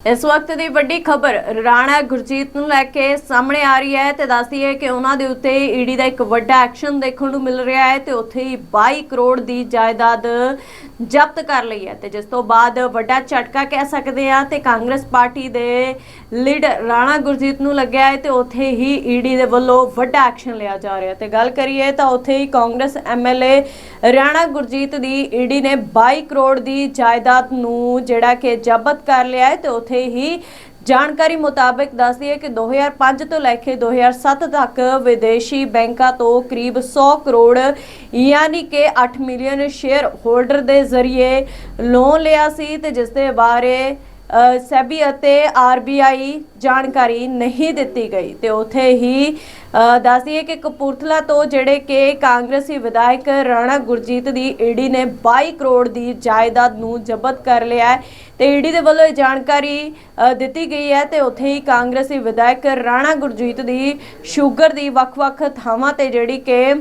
ਇਸ ਵਕਤ ਦੀ ਵੱਡੀ ਖਬਰ ਰਾਣਾ ਗੁਰਜੀਤ ਨੂੰ ਲੈ ਕੇ ਸਾਹਮਣੇ ਆ ਰਹੀ ਹੈ ਤੇ ਦੱਸਦੀ ਹੈ ਕਿ ਉਹਨਾਂ ਦੇ ਉੱਤੇ ਈਡੀ ਦਾ ਇੱਕ ਵੱਡਾ ਐਕਸ਼ਨ ਦੇਖਣ ਨੂੰ ਮਿਲ ਰਿਹਾ ਹੈ ਤੇ ਉੱਥੇ ਹੀ 22 ਕਰੋੜ ਦੀ ਜਾਇਦਾਦ ਜ਼ਬਤ ਕਰ ਲਈ ਹੈ ਤੇ ਜਿਸ ਤੋਂ ਬਾਅਦ ਵੱਡਾ ਝਟਕਾ ਕਹਿ ਸਕਦੇ ਆ ਤੇ ਕਾਂਗਰਸ ਪਾਰਟੀ ਦੇ ਲੀਡਰ ਰਾਣਾ ਗੁਰਜੀਤ ਨੂੰ ਲੱਗਿਆ ਹੈ ਤੇ ਉੱਥੇ ਹੀ ਈਡੀ ਦੇ ਵੱਲੋਂ ਵੱਡਾ ਐਕਸ਼ਨ ਲਿਆ ਜਾ ਰਿਹਾ ਤੇ ਗੱਲ ਕਰੀਏ ਤਾਂ ਉੱਥੇ ਹੀ ਕਾਂਗਰਸ ਐਮਐਲਏ ਰਾਣਾ ਗੁਰਜੀਤ ਦੀ ਈਡੀ ਨੇ 22 ਕਰੋੜ ਦੀ ਜਾਇਦਾਦ ਨੂੰ ਜਿਹੜਾ ਕਿ ਜ਼ਬਤ ਕਰ ਲਿਆ ਹੈ ਤੇ ਉੱਥੇ ਹੀ ਜਾਣਕਾਰੀ ਮੁਤਾਬਕ ਦੱਸਦੀ ਹੈ ਕਿ 2005 ਤੋਂ ਲੈ ਕੇ 2007 ਤੱਕ ਵਿਦੇਸ਼ੀ ਬੈਂਕਾਂ ਤੋਂ ਕਰੀਬ 100 ਕਰੋੜ, ਯਾਨੀ ਕਿ 8 ਮਿਲੀਅਨ ਸ਼ੇਅਰ ਹੋਲਡਰ ਦੇ ਜ਼ਰੀਏ ਲੋਨ ਲਿਆ ਸੀ ਤੇ ਜਿਸ ਦੇ ਬਾਰੇ ਸੈਬੀ ਅਤੇ ਆਰਬੀਆਈ ਜਾਣਕਾਰੀ ਨਹੀਂ ਦਿੱਤੀ ਗਈ। ਤੇ ਉਥੇ ਹੀ ਅ, ਦੱਸਦੀ ਕਿ ਕਪੂਰਥਲਾ ਤੋਂ ਜਿਹੜੇ ਕਿ ਕਾਂਗਰਸੀ ਵਿਧਾਇਕ ਰਾਣਾ ਗੁਰਜੀਤ ਦੀ ਈਡੀ ਨੇ 22 ਕਰੋੜ ਦੀ ਜਾਇਦਾਦ ਨੂੰ ਜ਼ਬਤ ਕਰ ਲਿਆ ਹੈ ਤੇ ਈਡੀ ਦੇ ਵੱਲੋਂ ਇਹ ਜਾਣਕਾਰੀ ਦਿੱਤੀ ਗਈ ਹੈ ਤੇ ਉੱਥੇ ਹੀ ਕਾਂਗਰਸੀ ਵਿਧਾਇਕ ਰਾਣਾ ਗੁਰਜੀਤ ਦੀ ਸ਼ੂਗਰ ਦੀ ਵੱਖ-ਵੱਖ ਥਾਵਾਂ ਤੇ ਜਿਹੜੀ ਕਿ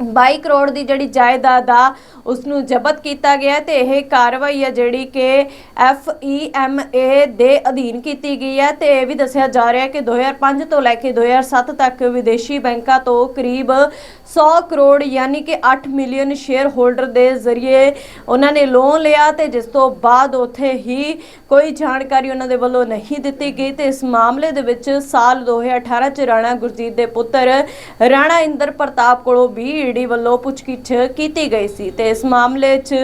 22 ਕਰੋੜ ਦੀ ਜਿਹੜੀ ਜਾਇਦਾਦ ਆ ਉਸ ਨੂੰ ਜ਼ਬਤ ਕੀਤਾ ਗਿਆ ਹੈ ਤੇ ਇਹ ਕਾਰਵਾਈ ਹੈ ਜਿਹੜੀ ਕਿ FEMA ਦੇ ਅਧੀਨ ਕੀਤੀ ਗਈ ਹੈ ਤੇ ਇਹ ਵੀ ਦੱਸਿਆ ਜਾ ਰਿਹਾ ਹੈ ਕਿ 2005 ਤੋਂ ਲੈ ਕੇ 2007 ਤੱਕ ਵਿਦੇਸ਼ੀ ਬੈਂਕਾਂ ਤੋਂ ਕਰੀਬ 100 ਕਰੋੜ ਯਾਨੀ ਕਿ 8 ਮਿਲੀਅਨ ਸ਼ੇਅਰ ਹੋਲਡਰ ਦੇ ਜ਼ਰੀਏ ਉਹਨਾਂ ਨੇ ਲੋਨ ਲਿਆ ਤੇ ਜਿਸ ਤੋਂ ਬਾਅਦ ਉੱਥੇ ਹੀ ਕੋਈ ਜਾਣਕਾਰੀ ਉਹਨਾਂ ਦੇ ਵੱਲੋਂ ਨਹੀਂ ਦਿੱਤੀ ਗਈ ਤੇ ਇਸ ਮਾਮਲੇ ਦੇ ਵਿੱਚ ਸਾਲ 2018 ਚ ਰਾਣਾ ਗੁਰਜੀਤ ਦੇ ਪੁੱਤਰ ਰਾਣਾ ਇੰਦਰ ਪ੍ਰਤਾਪ ਕੋਲੋਂ ਵੀ ਈਡੀ ਵੱਲੋਂ ਪੁੱਛਗਿੱਛ ਕੀਤੀ ਗਈ ਸੀ ਤੇ ਇਸ ਮਾਮਲੇ 'ਚ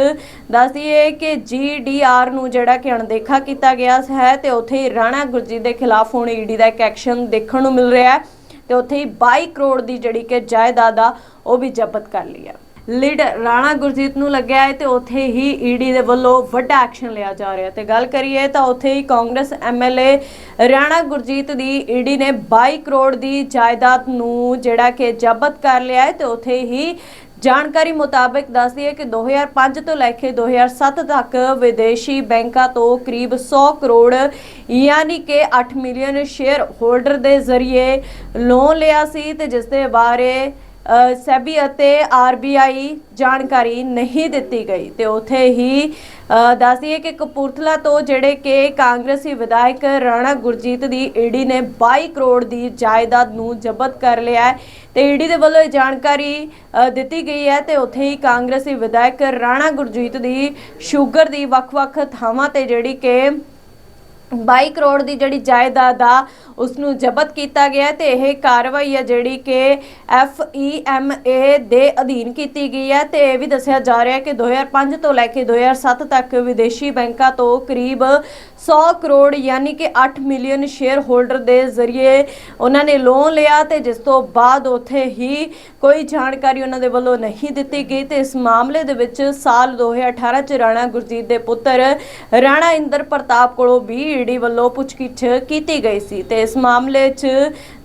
ਦੱਸਦੀਏ ਕਿ ਜੀਡੀਆਰ ਨੂੰ ਜਿਹੜਾ ਕਿ ਅਣਦੇਖਾ ਕੀਤਾ ਗਿਆ ਹੈ ਤੇ ਉੱਥੇ ਹੀ ਰਾਣਾ ਗੁਰਜੀਤ ਦੇ ਖਿਲਾਫ ਹੁਣ ਈਡੀ ਦਾ ਇੱਕ ਐਕਸ਼ਨ ਦੇਖਣ ਨੂੰ ਮਿਲ ਰਿਹਾ ਹੈ ਤੇ ਉੱਥੇ ਹੀ 22 ਕਰੋੜ ਦੀ ਜਿਹੜੀ ਕਿ ਜਾਇਦਾਦ ਆ, ਉਹ ਵੀ ਜ਼ਬਤ ਕਰ ਲਈ ਹੈ। ਲੀਡਰ ਰਾਣਾ ਗੁਰਜੀਤ ਨੂੰ ਲੱਗਿਆ ਹੈ ਤੇ ਉੱਥੇ ਹੀ ਈਡੀ ਦੇ ਵੱਲੋਂ ਵੱਡਾ ਐਕਸ਼ਨ ਲਿਆ ਜਾ ਰਿਹਾ ਤੇ ਗੱਲ ਕਰੀਏ ਤਾਂ ਉੱਥੇ ਹੀ ਕਾਂਗਰਸ ਐਮਐਲਏ ਰਾਣਾ ਗੁਰਜੀਤ ਦੀ ਈਡੀ ਨੇ 22 ਕਰੋੜ ਦੀ ਜਾਇਦਾਦ ਨੂੰ ਜਿਹੜਾ ਕਿ ਜ਼ਬਤ ਕਰ ਲਿਆ ਹੈ ਤੇ ਉੱਥੇ ਹੀ ਜਾਣਕਾਰੀ ਮੁਤਾਬਕ ਦੱਸਦੀ ਹੈ ਕਿ 2005 ਤੋਂ ਲੈ ਕੇ 2007 ਤੱਕ ਵਿਦੇਸ਼ੀ ਬੈਂਕਾਂ ਤੋਂ ਕਰੀਬ 100 ਕਰੋੜ, ਯਾਨੀ ਕਿ 8 ਮਿਲੀਅਨ ਸ਼ੇਅਰ ਹੋਲਡਰ ਦੇ ਜ਼ਰੀਏ ਲੋਨ ਲਿਆ ਸੀ ਤੇ ਜਿਸ ਦੇ ਬਾਰੇ ਸੈਬੀ ਅਤੇ ਆਰਬੀਆਈ ਜਾਣਕਾਰੀ ਨਹੀਂ ਦਿੱਤੀ ਗਈ। ਤੇ ਉਥੇ ਹੀ ਅ, ਦੱਸਦੀ ਕਿ ਕਪੂਰਥਲਾ ਤੋਂ ਜਿਹੜੇ ਕਿ ਕਾਂਗਰਸੀ ਵਿਧਾਇਕ ਰਾਣਾ ਗੁਰਜੀਤ ਦੀ ਈਡੀ ਨੇ 22 ਕਰੋੜ ਦੀ ਜਾਇਦਾਦ ਨੂੰ ਜ਼ਬਤ ਕਰ ਲਿਆ ਹੈ ਤੇ ਈਡੀ ਦੇ ਵੱਲੋਂ ਇਹ ਜਾਣਕਾਰੀ ਦਿੱਤੀ ਗਈ ਹੈ ਤੇ ਉੱਥੇ ਹੀ ਕਾਂਗਰਸੀ ਵਿਧਾਇਕ ਰਾਣਾ ਗੁਰਜੀਤ ਦੀ ਸ਼ੂਗਰ ਦੀ ਵੱਖ-ਵੱਖ ਥਾਵਾਂ ਤੇ ਜਿਹੜੀ ਕਿ 22 ਕਰੋੜ ਦੀ ਜਿਹੜੀ ਜਾਇਦਾਦ ਆ ਉਸ ਨੂੰ ਜ਼ਬਤ ਕੀਤਾ ਗਿਆ ਹੈ ਤੇ ਇਹ ਕਾਰਵਾਈ ਹੈ ਜਿਹੜੀ ਕਿ FEMA ਦੇ ਅਧੀਨ ਕੀਤੀ ਗਈ ਹੈ ਤੇ ਇਹ ਵੀ ਦੱਸਿਆ ਜਾ ਰਿਹਾ ਹੈ ਕਿ 2005 ਤੋਂ ਲੈ ਕੇ 2007 ਤੱਕ ਵਿਦੇਸ਼ੀ ਬੈਂਕਾਂ ਤੋਂ ਕਰੀਬ 100 ਕਰੋੜ ਯਾਨੀ ਕਿ 8 ਮਿਲੀਅਨ ਸ਼ੇਅਰ ਹੋਲਡਰ ਦੇ ਜ਼ਰੀਏ ਉਹਨਾਂ ਨੇ ਲੋਨ ਲਿਆ ਤੇ ਜਿਸ ਤੋਂ ਬਾਅਦ ਉੱਥੇ ਹੀ ਕੋਈ ਜਾਣਕਾਰੀ ਉਹਨਾਂ ਦੇ ਵੱਲੋਂ ਨਹੀਂ ਦਿੱਤੀ ਗਈ ਤੇ ਇਸ ਮਾਮਲੇ ਦੇ ਵਿੱਚ ਸਾਲ 2018 ਚ ਰਾਣਾ ਗੁਰਜੀਤ ਦੇ ਪੁੱਤਰ ਰਾਣਾ ਇੰਦਰ ਪ੍ਰਤਾਪ ਕੋਲੋਂ ਵੀ ਈਡੀ ਵੱਲੋਂ ਪੁੱਛਗਿੱਛ ਕੀਤੀ ਗਈ ਸੀ ਤੇ ਇਸ ਮਾਮਲੇ 'ਚ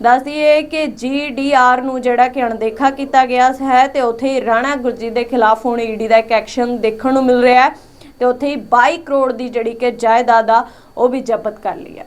ਦੱਸਦੀਏ ਕਿ ਜੀਡੀਆਰ ਨੂੰ ਜਿਹੜਾ ਕਿ ਅਣਦੇਖਾ ਕੀਤਾ ਗਿਆ ਹੈ ਤੇ ਉੱਥੇ ਹੀ ਰਾਣਾ ਗੁਰਜੀਤ ਦੇ ਖਿਲਾਫ ਹੁਣ ਈਡੀ ਦਾ ਇੱਕ ਐਕਸ਼ਨ ਦੇਖਣ ਨੂੰ ਮਿਲ ਰਿਹਾ ਹੈ ਤੇ ਉੱਥੇ ਹੀ 22 ਕਰੋੜ ਦੀ ਜਿਹੜੀ ਕਿ ਜਾਇਦਾਦ ਆ, ਉਹ ਵੀ ਜ਼ਬਤ ਕਰ ਲਈ ਹੈ।